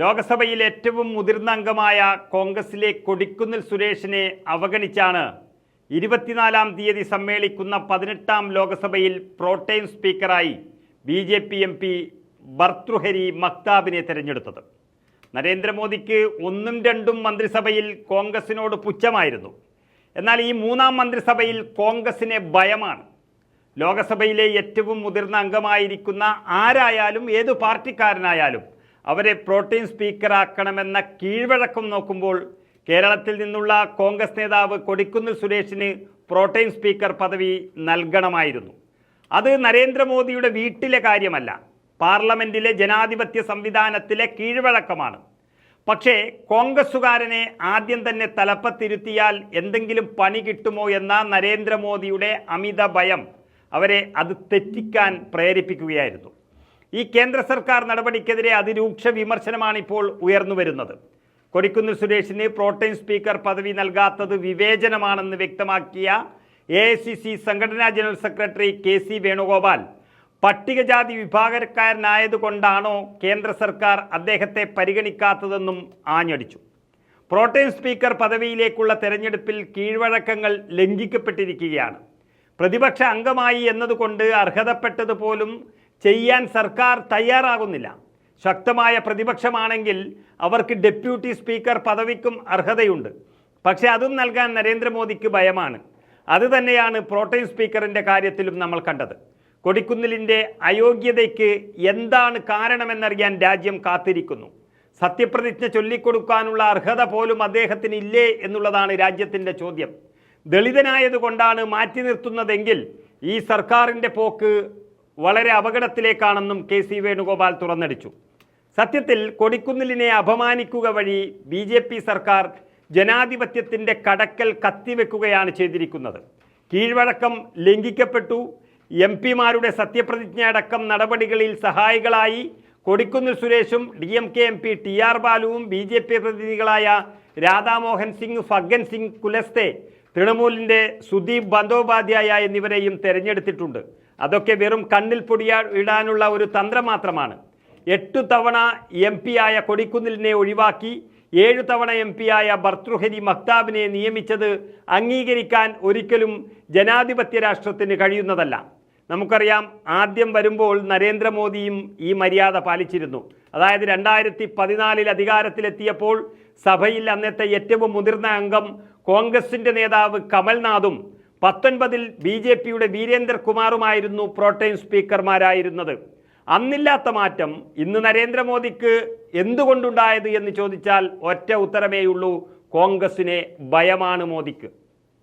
ലോക്സഭയിൽ ഏറ്റവും മുതിർന്ന അംഗമായ കോൺഗ്രസിലെ കൊടിക്കുന്നിൽ സുരേഷിനെ അവഗണിച്ചാണ് ഇരുപത്തിനാലാം തീയതി സമ്മേളിക്കുന്ന പതിനെട്ടാം ലോക്സഭയിൽ pro tem സ്പീക്കറായി B J P M P Bhartruhari മക്താബിനെ തെരഞ്ഞെടുത്തത്. നരേന്ദ്രമോദിക്ക് ഒന്നും രണ്ടും മന്ത്രിസഭയിൽ കോൺഗ്രസിനോട് പുച്ഛമായിരുന്നു. എന്നാൽ ഈ മൂന്നാം മന്ത്രിസഭയിൽ കോൺഗ്രസിനെ ഭയമാണ്. ലോകസഭയിലെ ഏറ്റവും മുതിർന്ന അംഗമായിരിക്കുന്ന ആരായാലും ഏത് പാർട്ടിക്കാരനായാലും അവരെ പ്രോട്ടീൻ സ്പീക്കറാക്കണമെന്ന കീഴ്വഴക്കം നോക്കുമ്പോൾ കേരളത്തിൽ നിന്നുള്ള കോൺഗ്രസ് നേതാവ് കൊടിക്കുന്നിൽ സുരേഷിന് പ്രോട്ടീൻ സ്പീക്കർ പദവി നൽകണമായിരുന്നു. അത് നരേന്ദ്രമോദിയുടെ വീട്ടിലെ കാര്യമല്ല. പാർലമെന്റിലെ ജനാധിപത്യ സംവിധാനത്തിലെ കീഴ്വഴക്കമാണ്. പക്ഷേ കോൺഗ്രസ്സുകാരനെ ആദ്യം തന്നെ തലപ്പത്തിരുത്തിയാൽ എന്തെങ്കിലും പണി കിട്ടുമോ എന്ന നരേന്ദ്രമോദിയുടെ അമിത ഭയം അവരെ അത് തെറ്റിക്കാൻ പ്രേരിപ്പിക്കുകയായിരുന്നു. ഈ കേന്ദ്ര സർക്കാർ നടപടിക്കെതിരെ അതിരൂക്ഷ വിമർശനമാണ് ഇപ്പോൾ ഉയർന്നു വരുന്നത് കൊടിക്കുന്നിൽ സുരേഷിന് പ്രോട്ടൈം സ്പീക്കർ പദവി നൽകാത്തത് വിവേചനമാണെന്ന് വ്യക്തമാക്കിയ എ ഐ സി സി സംഘടനാ general secretary K C Venugopal പട്ടികജാതി വിഭാഗക്കാരനായതുകൊണ്ടാണോ കേന്ദ്ര സർക്കാർ അദ്ദേഹത്തെ പരിഗണിക്കാത്തതെന്നും ആഞ്ഞടിച്ചു. പ്രോട്ടൈം സ്പീക്കർ പദവിയിലേക്കുള്ള തെരഞ്ഞെടുപ്പിൽ കീഴ്വഴക്കങ്ങൾ ലംഘിക്കപ്പെട്ടിരിക്കുകയാണ്. പ്രതിപക്ഷ അംഗമായി എന്നതുകൊണ്ട് അർഹതപ്പെട്ടത് പോലും ചെയ്യാൻ സർക്കാർ തയ്യാറാകുന്നില്ല. ശക്തമായ പ്രതിപക്ഷമാണെങ്കിൽ അവർക്ക് ഡെപ്യൂട്ടി സ്പീക്കർ പദവിക്കും അർഹതയുണ്ട്. പക്ഷേ അതും നൽകാൻ നരേന്ദ്രമോദിക്ക് ഭയമാണ്. അത് തന്നെയാണ് പ്രോട്ടൈം സ്പീക്കറിന്റെ കാര്യത്തിലും നമ്മൾ കണ്ടത്. കൊടിക്കുന്നിലിന്റെ അയോഗ്യതയ്ക്ക് എന്താണ് കാരണമെന്നറിയാൻ രാജ്യം കാത്തിരിക്കുന്നു. സത്യപ്രതിജ്ഞ ചൊല്ലിക്കൊടുക്കാനുള്ള അർഹത പോലും അദ്ദേഹത്തിന് ഇല്ലേ എന്നുള്ളതാണ് രാജ്യത്തിന്റെ ചോദ്യം. ദളിതനായതുകൊണ്ടാണ് മാറ്റി നിർത്തുന്നതെങ്കിൽ ഈ സർക്കാരിന്റെ പോക്ക് വളരെ അപകടത്തിലേക്കാണെന്നും കെ സി വേണുഗോപാൽ തുറന്നടിച്ചു. സത്യത്തിൽ കൊടിക്കുന്നിലിനെ അപമാനിക്കുക വഴി ബി ജെ പി സർക്കാർ ജനാധിപത്യത്തിന്റെ കടക്കൽ കത്തിവെക്കുകയാണ് ചെയ്തിരിക്കുന്നത്. കീഴ്വഴക്കം ലംഘിക്കപ്പെട്ടു. എം പിമാരുടെ സത്യപ്രതിജ്ഞ അടക്കം നടപടികളിൽ സഹായികളായി കൊടിക്കുന്നിൽ സുരേഷും D M K M P T R ബാലുവും B J P പ്രതിനിധികളായ രാധാമോഹൻ സിംഗ് ഫഗ്ഗൻ സിംഗ് കുലസ്തെ തൃണമൂലിന്റെ സുദീപ് ബന്ദോപാധ്യായ എന്നിവരെയും തെരഞ്ഞെടുത്തിട്ടുണ്ട്. അതൊക്കെ വെറും കണ്ണിൽ പൊടിയാ ഇടാനുള്ള ഒരു തന്ത്രം മാത്രമാണ്. എട്ടു തവണ എം പി ആയ കൊടിക്കുന്നിലിനെ ഒഴിവാക്കി ഏഴു തവണ എം പി ആയ ഭർത്തൃഹരി മക്താബിനെ നിയമിച്ചത് അംഗീകരിക്കാൻ ഒരിക്കലും ജനാധിപത്യ രാഷ്ട്രത്തിന് കഴിയുന്നതല്ല. നമുക്കറിയാം ആദ്യം വരുമ്പോൾ നരേന്ദ്രമോദിയും ഈ മര്യാദ പാലിച്ചിരുന്നു. അതായത് രണ്ടായിരത്തി പതിനാലിൽ അധികാരത്തിലെത്തിയപ്പോൾ സഭയിൽ അന്നത്തെ ഏറ്റവും മുതിർന്ന അംഗം കോൺഗ്രസിന്റെ നേതാവ് കമൽനാഥും പത്തൊൻപതിൽ ബി ജെ പിയുടെ വീരേന്ദ്രകുമാറുമായിരുന്നു പ്രോട്ടൈം സ്പീക്കർമാരായിരുന്നത്. അന്നില്ലാത്ത മാറ്റം ഇന്ന് നരേന്ദ്രമോദിക്ക് എന്തുകൊണ്ടുണ്ടായത് എന്ന് ചോദിച്ചാൽ ഒറ്റ ഉത്തരമേയുള്ളൂ കോൺഗ്രസിനെ ഭയമാണ് മോദിക്ക്.